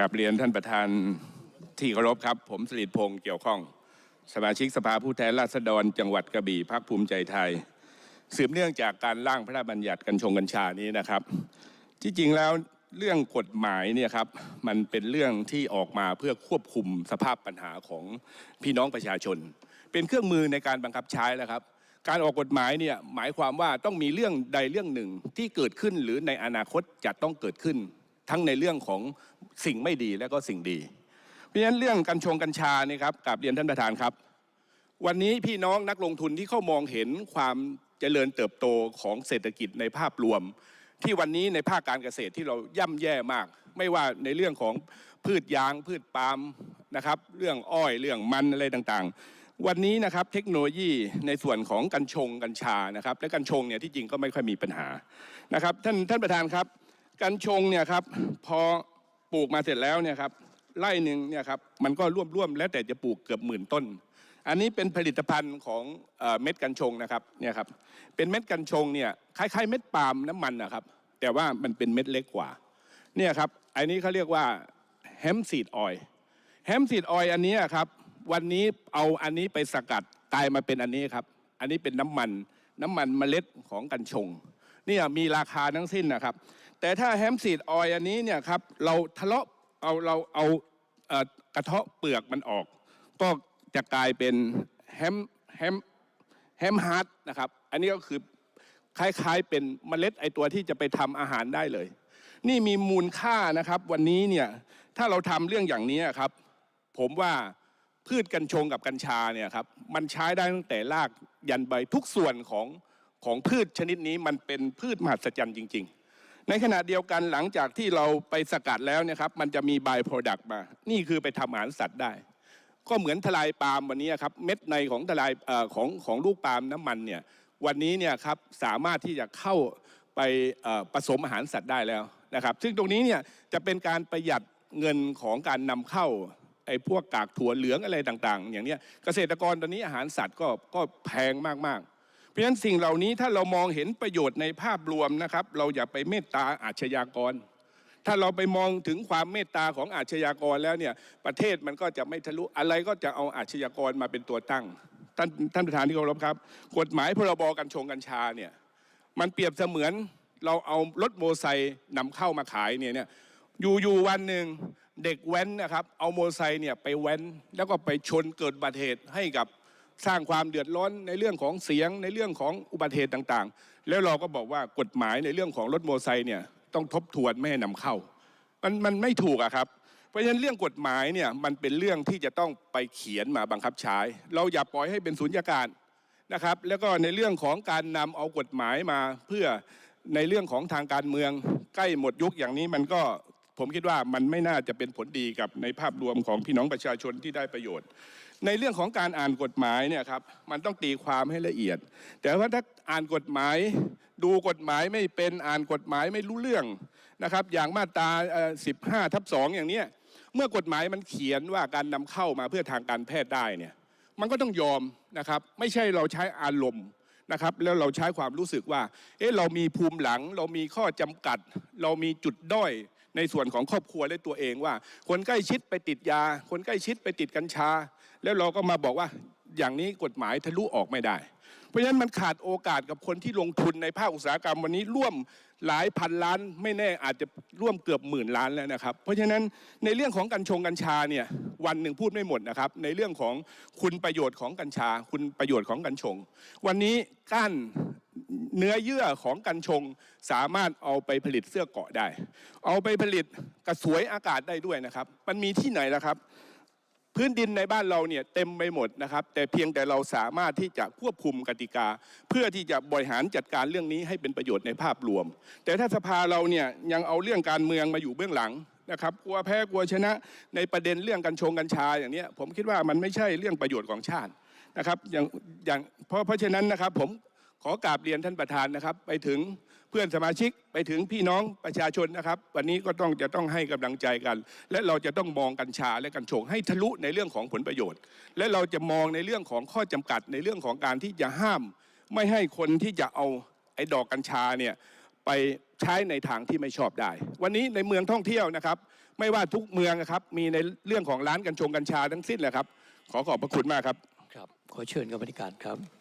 กราบเรียนท่านประธานที่เคารพครับ ผมสลิดพงศ์เกี่ยวข้อง สมาชิกสภาผู้แทนราษฎร จังหวัดกระบี่พักภูมิใจไทย สืบเนื่องจากการร่างพระราชบัญญัติกัญชงกัญชานี้นะครับ ที่จริงแล้วเรื่องกฎหมายเนี่ยครับมันเป็นเรื่องที่ออกมาเพื่อควบคุมสภาพปัญหาของพี่น้องประชาชน เป็นเครื่องมือในการบังคับใช้แล้วครับ การออกกฎหมายเนี่ยหมายความว่าต้องมีเรื่องใดเรื่องหนึ่งที่เกิดขึ้นหรือในอนาคตจะต้องเกิดขึ้น ทั้งในเรื่องของสิ่งไม่ดีและก็สิ่งดี เพราะฉะนั้นเรื่องกัญชงกัญชานี่ครับกราบเรียนท่านประธานครับ วันนี้พี่น้องนักลงทุนที่เข้ามองเห็นความเจริญเติบโตของเศรษฐกิจในภาพรวม ที่วันนี้ในภาคการเกษตรที่เราย่ำแย่มาก ไม่ว่าในเรื่องของพืชยางพืชปาล์มนะครับเรื่องอ้อยเรื่องมันอะไรต่างๆ วันนี้นะครับเทคโนโลยีในส่วนของกัญชงกัญชานะครับและกัญชงเนี่ยที่จริงก็ไม่ค่อยมีปัญหานะครับท่านท่านประธานครับ กัญชงเนี่ยครับพอปลูกมาเสร็จแล้วเนี่ยครับไร่หนึ่งเนี่ยครับมันก็ร่วมๆแล้วแต่จะปลูกเกือบหมื่นต้น อันนี้เป็นผลิตภัณฑ์ของเม็ดกัญชงนะครับเนี่ยครับเป็นเม็ดกัญชงเนี่ยคล้ายๆ เม็ดปาล์มน้ำมันนะครับแต่ว่ามันเป็นเม็ดเล็กกว่าเนี่ยครับอันนี้เขาเรียกว่าแฮมซีดออยแฮมซีดออยอันนี้ครับวันนี้เอาอันนี้ไปสกัดกลายมาเป็นอันนี้ครับอันนี้เป็นน้ำมันน้ำมันเมล็ดของกัญชง เนี่ยมีราคาทั้งสิ้นนะครับ แต่ถ้าแฮมซีดออยอันนี้เนี่ยครับเราทะเลาะเอาเราเอากระเทาะเปลือกมันออก ก็จะกลายเป็นแฮมแฮมแฮมฮาร์ดนะครับ อันนี้ก็คือคล้ายๆเป็นเมล็ดไอตัวที่จะไปทำอาหารได้เลย นี่มีมูลค่านะครับ วันนี้เนี่ยถ้าเราทำเรื่องอย่างนี้ครับ ผมว่าพืชกัญชงกับกัญชาเนี่ยครับมันใช้ได้ตั้งแต่รากยันใบทุกส่วนของ ของพืชชนิดนี้มันเป็นพืชมหัศจรรย์จริง ๆ ในขณะเดียวกันหลังจากที่เราไปสกัดแล้วนี่ยครับ มันจะมีบ y โปรดักต์มา นี่คือไปทำอาหารสัตว์ได้ ก็เหมือนทลายปาล์มวันนี้ครับเม็ดในของทลายอของของลูกปาล์มน้ำมันเนี่ยวันนี้เนี่ยครับสามารถที่จะเข้าไปผสมอาหารสัตว์ได้แล้วนะครับ ซึ่งตรงนี้เนี่ยจะเป็นการประหยัดเงินของการนำเข้าไอ้พวกกากถั่วเหลืองอะไรต่าง ๆ อย่างเนี้ยเกษตรกรตอนนี้อาหารสัตว์ก็ก็แพงมากๆ ราะฉะนั้นสิ่งเหล่านี้ถ้าเรามองเห็นประโยชน์ในภาพรวมนะครับ เราอย่าไปเมตตาอาชญากร ถ้าเราไปมองถึงความเมตตาของอาชญากรแล้วเนี่ยประเทศมันก็จะไม่ทะลุอะไรก็จะเอาอาชญากรมาเป็นตัวตั้ง ท่านท่านประธานที่เคารพครับ กฎหมายพรบกัญชงกัญชาเนี่ยมันเปรียบเสมือนเราเอารถโมไซค์นำเข้ามาขายเนี่ยเนี่ยอยู่อยู่วันหนึ่งเด็กแว้นนะครับ เอาโมไซค์เนี่ยไปแว้นแล้วก็ไปชนเกิดบัติเหตุให้กับ สร้างความเดือดร้อนในเรื่องของเสียงในเรื่องของอุบัติเหตุต่างๆ แล้วเราก็บอกว่ากฎหมายในเรื่องของรถโมอไซค์เนี่ยต้องทบทวนไม่ให้นำเข้า มันมันไม่ถูกอะครับ เพราะฉะนั้นเรื่องกฎหมายเนี่ยมันเป็นเรื่องที่จะต้องไปเขียนมาบังคับใช้ เราอย่าปล่อยให้เป็นสุญญากาศนะครับ แล้วก็ในเรื่องของการนำเอากฎหมายมาเพื่อในเรื่องของทางการเมืองใกล้หมดยุคอย่างนี้มันก็ผมคิดว่ามันไม่น่าจะเป็นผลดีกับในภาพรวมของพี่น้องประชาชนที่ได้ประโยชน์ ในเรื่องของการอ่านกฎหมายเนี่ยครับมันต้องตีความให้ละเอียด แต่ว่าถ้าอ่านกฎหมาย ดูกฎหมายไม่เป็นอ่านกฎหมายไม่รู้เรื่องนะครับ อย่างมาตรา15ทับ2อย่างเนี้ยเมื่อกฎหมายมันเขียนว่าการนำเข้ามาเพื่อทางการแพทย์ได้เนี่ยมันก็ต้องยอมนะครับไม่ใช่เราใช้อารมณ์นะครับแล้วเราใช้ความรู้สึกว่าเอ๊ะเรามีภูมิหลัง เรามีข้อจำกัด เรามีจุดด้อย ในส่วนของครอบครัวและตัวเองว่า คนใกล้ชิดไปติดยา คนใกล้ชิดไปติดกัญชา แล้วเราก็มาบอกว่าอย่างนี้กฎหมายทะลุออกไม่ได้ เพราะฉะนั้นมันขาดโอกาสกับคนที่ลงทุนในภาคอุตสาหกรรมวันนี้ร่วมหลายพันล้านไม่แน่อาจจะร่วมเกือบหมื่นล้านแล้วนะครับ เพราะฉะนั้นในเรื่องของกัญชงกัญชาเนี่ยวันหนึ่งพูดไม่หมดนะครับ ในเรื่องของคุณประโยชน์ของกัญชา คุณประโยชน์ของกัญชง วันนี้ก้าน เนื้อเยื่อของกัญชงสามารถเอาไปผลิตเสื้อเกาะได้ เอาไปผลิตกระสวยอากาศได้ด้วยนะครับ มันมีที่ไหนล่ะครับ พื้นดินในบ้านเราเนี่ยเต็มไปหมดนะครับ แต่เพียงแต่เราสามารถที่จะควบคุมกติกา เพื่อที่จะบริหารจัดการเรื่องนี้ให้เป็นประโยชน์ในภาพรวม แต่ถ้าสภาเราเนี่ยยังเอาเรื่องการเมืองมาอยู่เบื้องหลังนะครับกลัวแพ้กลัวชนะในประเด็นเรื่องกัญชงกัญชาอย่างนี้ผมคิดว่ามันไม่ใช่เรื่องประโยชน์ของชาตินะครับอย่างอย่างเพราะเพราะฉะนั้นนะครับผม ขอกราบเรียนท่านประธานนะครับ ไปถึงเพื่อนสมาชิกไปถึงพี่น้องประชาชนนะครับ วันนี้ก็ต้องจะต้องให้กำลังใจกัน และเราจะต้องมองกัญชาและกัญชงให้ทะลุในเรื่องของผลประโยชน์ และเราจะมองในเรื่องของข้อจำกัดในเรื่องของการที่จะห้าม ไม่ให้คนที่จะเอาไอ้ดอกกัญชาเนี่ยไปใช้ในทางที่ไม่ชอบได้ วันนี้ในเมืองท่องเที่ยวนะครับ ไม่ว่าทุกเมืองนะครับมีในเรื่องของร้านกัญชงกัญชาทั้งสิ้นแหละครับ ขอขอบพระคุณมากครับครับ ขอเชิญกรรมธิการครับ